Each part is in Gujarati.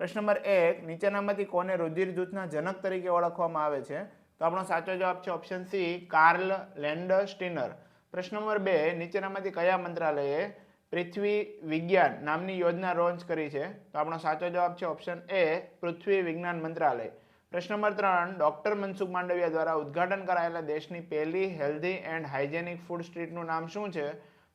પ્રશ્ન નંબર એક, નીચેનામાંથી કોને રુધિર જૂથના જનક તરીકે ઓળખવામાં આવે છે? તો આપણો સાચો જવાબ છે option C Karl Landsteiner પ્રશ્ન નંબર બે, નીચેનામાંથી કયા મંત્રાલયે પૃથ્વી વિજ્ઞાન નામની યોજના લોન્ચ કરી છે? તો આપણો સાચો જવાબ છે ઓપ્શન એ પૃથ્વી વિજ્ઞાન મંત્રાલય. પ્રશ્ન નંબર ત્રણ, ડૉક્ટર મનસુખ માંડવિયા દ્વારા ઉદ્ઘાટન કરાયેલા દેશની પહેલી હેલ્ધી એન્ડ હાઇજેનિક ફૂડ સ્ટ્રીટનું નામ શું છે?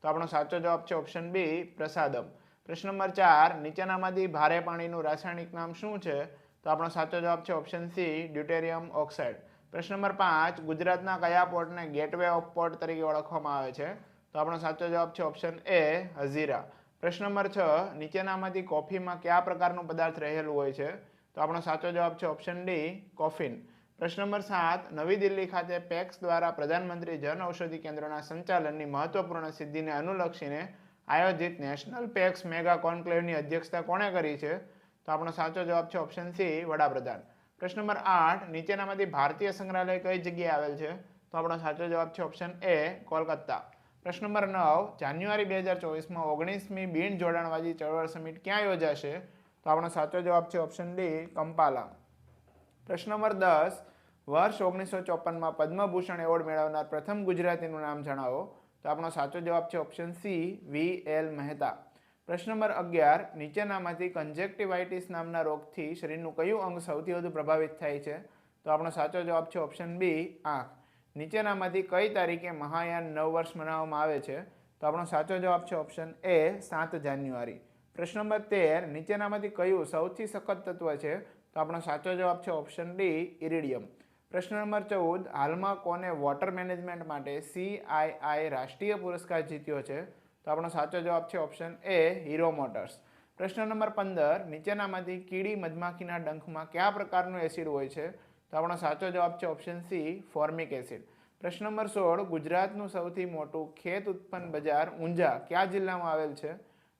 તો આપણો સાચો જવાબ છે ઓપ્શન બી પ્રસાદમ. પ્રશ્ન નંબર ચાર, નીચેનામાંથી ભારે પાણીનું રાસાયણિક નામ શું છે? તો આપણો સાચો જવાબ છે ઓપ્શન સી ડ્યુટેરિયમ ઓક્સાઇડ પ્રશ્ન નંબર પાંચ, ગુજરાતના કયા પોર્ટને ગેટવે ઓફ પોર્ટ તરીકે ઓળખવામાં આવે છે? તો આપણો સાચો જવાબ છે ઓપ્શન એ હઝીરા. પ્રશ્ન નંબર છ, નીચેનામાંથી કોફીમાં કયા પ્રકારનું પદાર્થ રહેલું હોય છે? તો આપણો સાચો જવાબ છે ઓપ્શન ડી કોફીન. પ્રશ્ન નંબર સાત, નવી દિલ્હી ખાતે પેક્સ દ્વારા પ્રધાનમંત્રી જન ઔષધિ કેન્દ્રના સંચાલનની મહત્વપૂર્ણ સિદ્ધિને અનુલક્ષીને આયોજિત નેશનલ પેક્સ મેગા કોન્ક્લેવની અધ્યક્ષતા કોણે કરી છે? તો આપણો સાચો જવાબ છે ઓપ્શન સી, વડાપ્રધાન. પ્રશ્ન નંબર આઠ, નીચેનામાંથી ભારતીય સંગ્રહાલય કઈ જગ્યાએ આવેલ છે? તો આપણો સાચો જવાબ છે ઓપ્શન એ, કોલકાતા. પ્રશ્ન નંબર નવ, જાન્યુઆરી બે હજાર ચોવીસમાં ઓગણીસમી બિન જોડાણવાદી ચળવળ સમિટ ક્યાં યોજાશે? તો આપણો સાચો જવાબ છે ઓપ્શન ડી, કંપાલા. પ્રશ્ન નંબર દસ, વર્ષ ઓગણીસો ચોપનમાં પદ્મભૂષણ એવોર્ડ મેળવનાર પ્રથમ ગુજરાતીનું નામ જણાવો. તો આપણો સાચો જવાબ છે option C V L Mehta. પ્રશ્ન નંબર અગિયાર, નીચેનામાંથી કન્જેક્ટિવાઇટિસ નામના રોગથી શરીરનું કયું અંગ સૌથી વધુ પ્રભાવિત થાય છે? તો આપણો સાચો જવાબ છે ઓપ્શન બી આંખ. નીચેનામાંથી કઈ તારીખે મહાયાન નવ વર્ષ મનાવવામાં આવે છે? તો આપણો સાચો જવાબ છે ઓપ્શન એ સાત જાન્યુઆરી. પ્રશ્ન નંબર તેર, નીચેનામાંથી કયું સૌથી સખત તત્વ છે? તો આપણો સાચો જવાબ છે ઓપ્શન ડી ઇરિડિયમ પ્રશ્ન નંબર ચૌદ, હાલમાં કોને વોટર મેનેજમેન્ટ માટે સીઆઈઆઈ રાષ્ટ્રીય પુરસ્કાર જીત્યો છે? તો આપણો સાચો જવાબ છે ઓપ્શન એ હીરો મોટર્સ. પ્રશ્ન નંબર પંદર, નીચેનામાંથી કીડી મધમાખીના ડંખમાં કયા પ્રકારનું એસિડ હોય છે? તો આપણો સાચો જવાબ છે ઓપ્શન સી, ફોર્મિક એસિડ. પ્રશ્ન નંબર સોળ, ગુજરાતનું સૌથી મોટું ખેત ઉત્પન્ન બજાર ઊંઝા કયા જિલ્લામાં આવેલ છે?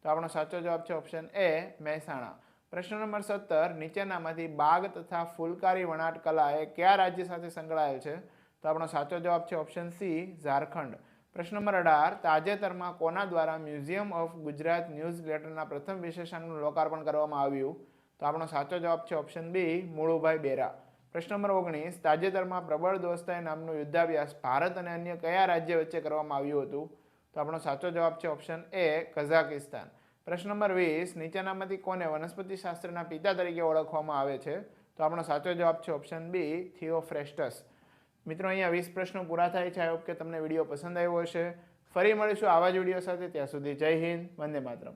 તો આપણો સાચો જવાબ છે ઓપ્શન એ મહેસાણા. પ્રશ્ન નંબર સત્તર, નીચેનામાંથી બાગ તથા ફૂલકારી વણાટ કલા એ કયા રાજ્ય સાથે સંકળાયેલ છે? તો આપણો સાચો જવાબ છે ઓપ્શન સી, ઝારખંડ. પ્રશ્ન નંબર અઢાર, તાજેતરમાં કોના દ્વારા મ્યુઝિયમ ઓફ ગુજરાત ન્યૂઝ લેટરના પ્રથમ વિશેષાંકનું લોકાર્પણ કરવામાં આવ્યું? તો આપણો સાચો જવાબ છે ઓપ્શન બી, મુળુભાઈ બેરા. પ્રશ્ન નંબર ઓગણીસ, તાજેતરમાં પ્રબળ દોસ્તાઈ નામનું યુદ્ધાભ્યાસ ભારત અને અન્ય કયા રાજ્ય વચ્ચે કરવામાં આવ્યું હતું? તો આપણો સાચો જવાબ છે ઓપ્શન એ, કઝાકિસ્તાન. પ્રશ્ન નંબર વીસ, નીચેનામાંથી કોને વનસ્પતિ શાસ્ત્રના પિતા તરીકે ઓળખવામાં આવે છે? તો આપણો સાચો જવાબ છે ઓપ્શન બી, થિયોફ્રેસ્ટસ. મિત્રો, અહીંયા વીસ પ્રશ્નો પૂરા થાય છે. આઈ હોપ કે તમને વીડિયો પસંદ આવ્યો હશે. ફરી મળીશું આવા જ વીડિયો સાથે. ત્યાં સુધી જય હિન્દ. વંદે માતરમ.